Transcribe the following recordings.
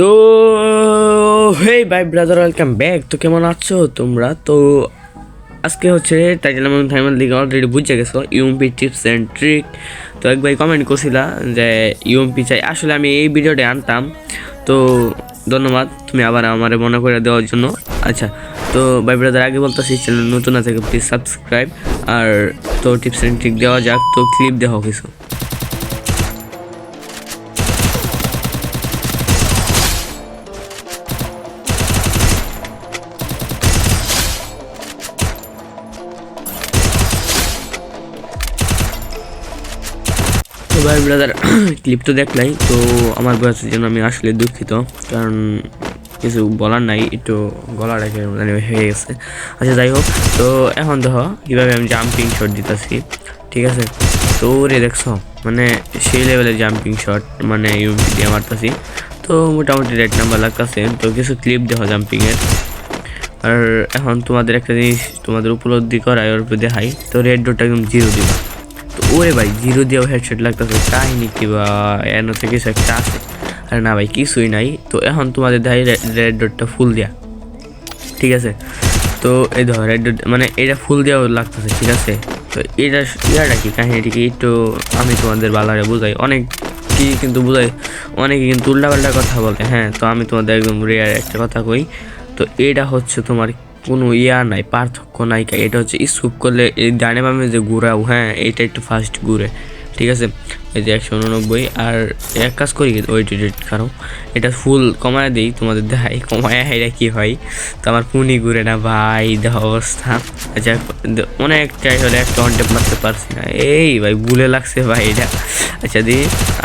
তো হেই বাই brother welcome back তো কেমন আছো তোমরা? তো আজকে হচ্ছে টাইটেল এবং থাইমাল দিকে অলরেডি বুঝে গেছো ইউএমপি টিপস অ্যান্ড ট্রিক তো এক ভাই কমেন্ট করছিলা যে ইউএমপি চাই। আসলে আমি এই ভিডিওটা আনতাম, তো ধন্যবাদ তুমি আবার আমার মনে করে দেওয়ার জন্য। আচ্ছা তো ভাই ব্রাদার আগে বলতেছি চ্যানেল নতুন আছে প্লিজ সাবস্ক্রাইব আর তো টিপস অ্যান্ড ট্রিক দেওয়া যাক, তো ক্লিপ দেওয়া কিছু। ভাই ব্রাদার ক্লিপ তো দেখলাই তো আমার বয়সের জন্য আমি আসলে দুঃখিত, কারণ কিছু বলার নাই, একটু গলা রেখে মানে হয়ে গেছে। আচ্ছা যাই হোক, তো এখন দেখো, কীভাবে আমি জাম্পিং শট দিতেছি, ঠিক আছে? তো রে দেখছ মানে সেই লেভেলের জাম্পিং শট মানে ইউপি দিয়ে মারতেছি, তো মোটামুটি রেড নাম্বার লাগতেছে, তো কিছু ক্লিপ দেখো জাম্পিংয়ের আর এখন তোমাদের একটা জিনিস তোমাদের উপলব্ধি করায়, ওর দেখাই, তো রেড ডোটা একদম জিরো দিবা। ওরে ভাই, জিরো দিয়েও হেডশট লাগতেছে। কাহিনি কি বা? এর হচ্ছে কিছু একটা আছে। আরে না ভাই, কিছুই নাই। তো এখন তোমাদের দেখাই রেড ডটটা ফুল দেয়া। ঠিক আছে? তো এই ধর রেড ডট মানে এটা ফুল দেওয়াও লাগতেছে, ঠিক আছে? তো এটা ইয়াটা কি? কাহিনিটি কি? একটু আমি তোমাদের বালারে বোঝাই। অনেক কি কিন্তু বোঝাই। অনেকে কিন্তু উল্টাপাল্টা কথা বলে। হ্যাঁ তো আমি তোমাদের একদম রেয়ার একটা কথা কই। তো এটা হচ্ছে তোমার কোনো ইয়া নাই, পার্থক্য নাই এটা হচ্ছে স্কুপ করলে এই ডানে বামে যে ঘুরাও হ্যাঁ এটা একটু ফার্স্ট ঘুরে ঠিক আছে? এই যে একশো উননব্বই, আর এক কাজ করি ওয়েট এডিট কারও এটা ফুল কমায় দিই, তোমাদের দেখাই, কমায় এটা কী হয়? তো আমার পুনি ঘুরে না, ভাই, দেহ অবস্থা। আচ্ছা অনেক ট্রাই হলে একটা অন মারতে পারছি না। এই ভাই, ভুলে লাগছে ভাই এটা। আচ্ছা দি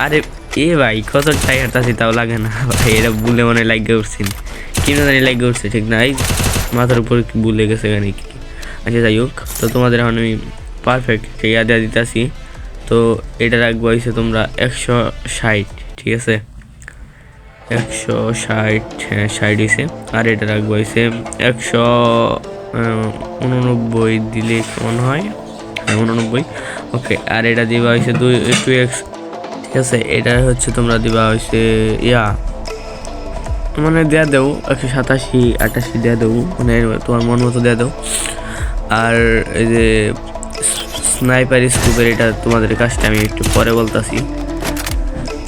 আরে, এ ভাই, কত ট্রাই হারতাছি তাও লাগে না। ভাই, এটা ভুলে মনে লাগে উঠছি। কিনে জানি লাগে উঠছে, ঠিক না? এই মাথার উপর ভুলে গেছে এখানে। কি আচ্ছা যাই হোক, তো তোমাদের এখন আমি পারফেক্ট ইয়া দেওয়া দিতেছি, তো এটা রাখব হয়েছে তোমরা একশো ষাট, ঠিক আছে? একশো ষাট হ্যাঁ ষাট হয়েছে আর এটা রাখব হয়েছে একশো উননব্বই দিলে কেমন হয়? হ্যাঁ উননব্বই। ওকে আর এটা দিবা হয়েছে দুই টু এক্স ঠিক আছে, এটা হচ্ছে তোমরা দিবা হয়েছে ইয়া মানে দেয়া দেও, একশো সাতাশি, আটাশি দেয়া দেবো মানে তোমার মন মতো দেয়া দেও। আর এই যে স্নাইপার স্কুপের এটা তোমাদের কাজটা আমি একটু পরে বলতাছি।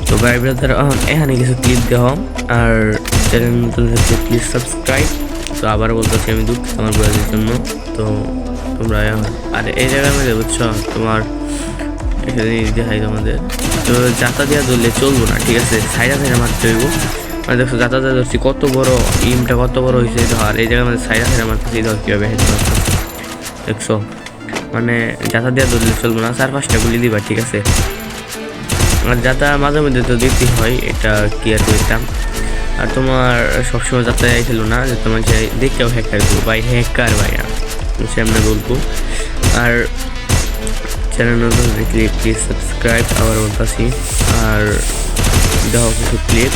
তো ভাই ব্রাদার এখানে কিছু ক্লিপ দেওয়া আর চ্যানেল নতুন হচ্ছে প্লিজ সাবস্ক্রাইব তো আবার বলতেছি আমি দুঃখ আমার বয়সের জন্য। তো তোমরা আর, এই জায়গার মধ্যে বুঝছ, তোমার এখানে দেখাই তোমাদের তো যাতা দেওয়া ধরলে চলবো না, ঠিক আছে? সাইডা সাইডা মারতে হইব। মানে যাতা দিয়া ধরছি কত বড় ইমটা কত বড় হয়েছে ধর এই জায়গার মধ্যে সাইডা সাইডা মারতেছি ধর কীভাবে হেড মারতেছি দেখছ? মানে যাতা দিয়া ধরলে চলবো না চার পাঁচটা গুলি দিবা, ঠিক আছে? আর যাতা মাঝে মধ্যে তো দিতে হয়, এটা কি আর করতাম আর তোমার সবসময় যাত্রা যাইছিল না, যে তোমার যে দেখেও হ্যাকার ভাই হ্যাকার ভাই সামনে বলব। আর চ্যানেল নতুন দেখলে প্লিজ সাবস্ক্রাইব আবার বলতাছি। আর দেখো কিছু ক্লিপ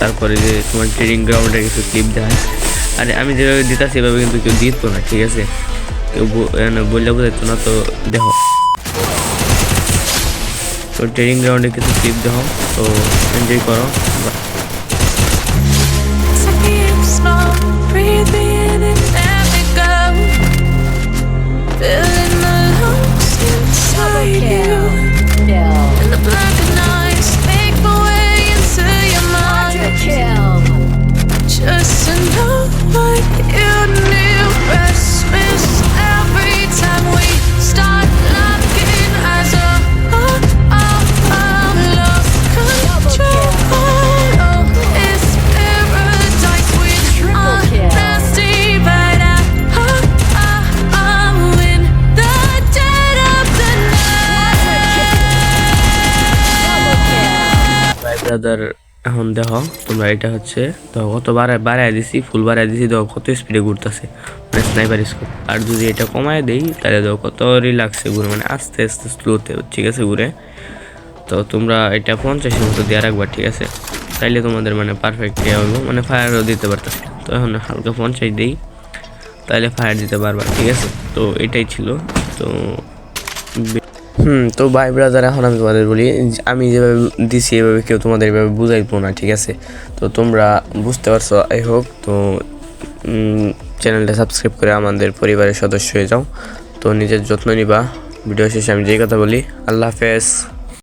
তারপরে যে তোমার ট্রেনিং গ্রাউন্ডে কিছু ক্লিপ দেয় আর আমি যেভাবে দিতাম সেভাবে কিন্তু কেউ দিত না, ঠিক আছে? কেউ মানে বললে বোঝাইতো না, তো দেখো। তো ট্রেনিং গ্রাউন্ডে কিছু ক্লিপ দেখো তো এনজয় করো। ব্রাদার এখন দেখো তোমরা এটা হচ্ছে তো কত বাড়ায় বাড়ায় দিছি, ফুল বাড়ায় দিছি দেখো কত স্পিডে ঘুরতেছে। মানে স্নাইপার স্কোপ আর যদি এটা কমায় দেই, তাহলে দেখো কত রিল্যাক্সে ঘুরে। মানে আস্তে আস্তে স্লোতে ঠিক আছে, ঘুরে। তো তোমরা এটা পঞ্চাশের মতো দেওয়া রাখবা, ঠিক আছে? তাইলে তোমাদের মানে পারফেক্ট হইব। মানে ফায়ারও দিতে পারতেছে তো এখন হালকা পঞ্চাশ দিই তাহলে ফায়ার দিতে পারবা, ঠিক আছে? তো এটাই ছিল। তো হুম, তো ভাই ব্রাদার এখন আমি তোমাদের বলি, আমি যেভাবে দিছি এভাবে কেউ তোমাদের এভাবে বুঝাইবো না, ঠিক আছে? তো তোমরা বুঝতে পারছ, আই হোক, তো চ্যানেলটা সাবস্ক্রাইব করে আমাদের পরিবারের সদস্য হয়ে যাও। তো নিজের যত্ন নিবা। ভিডিও শেষে আমি যেই কথা বলি, আল্লাহ হাফেজ।